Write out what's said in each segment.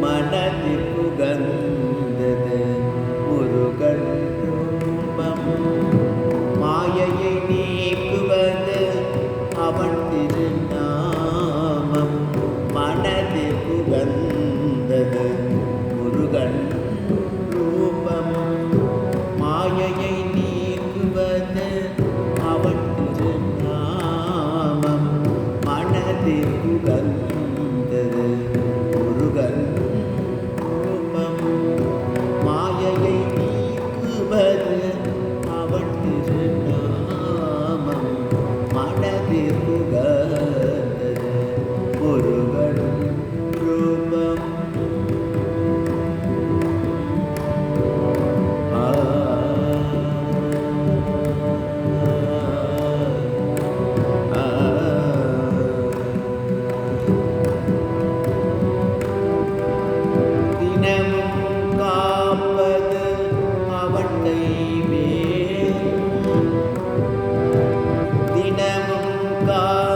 மனதில்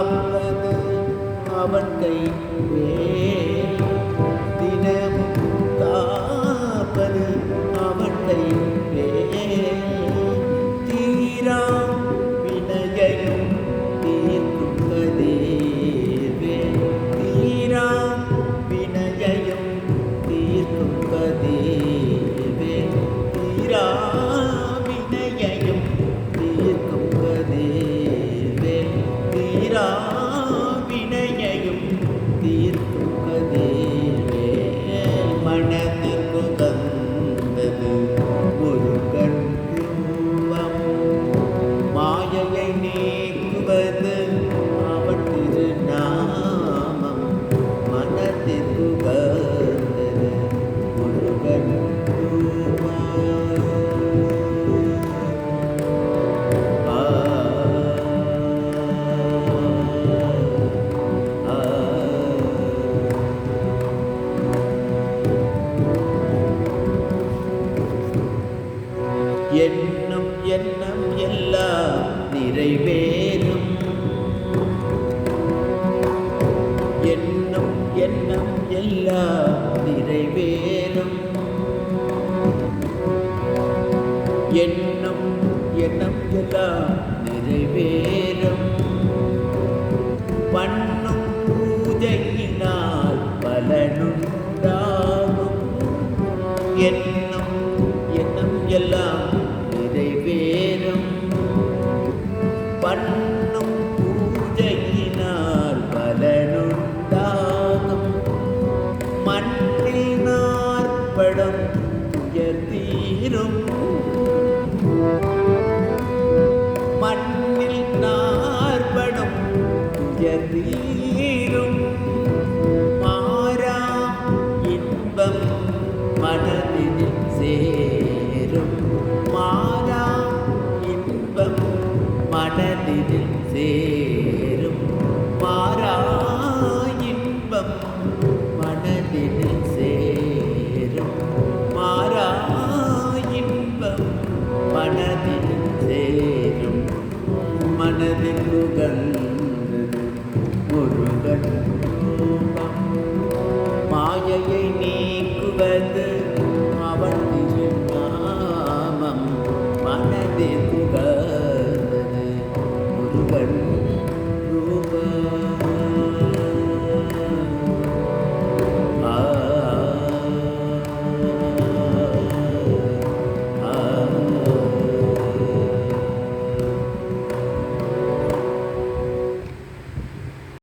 காப்பது அவன் கை தினமும் காப்பது அவன் கைவேல் தீரா வினையையும் தீர்க்கும் தீரா வினையையும் தீர்க்கும் தீரா எல்லாம் நிறைவேறும். எண்ணம் எண்ணம் எல்லாம் நிறைவேறும். எண்ணம் எண்ணம் எல்லாம் நிறைவேறும். பண்ணும் பூஜையினால் பலனுண்டாகும். என்ன മണ്ണും പൂജയിനാൽ ഫലനുണ്ടാകും മണ്ണിൽ നാർപ്പടം ഉയർത്തീരും മണ്ണിൽ നാർപ്പടം ഉയർത്തീരും മാരാ ഇൻപം മനതിൽ സേരും that didn't say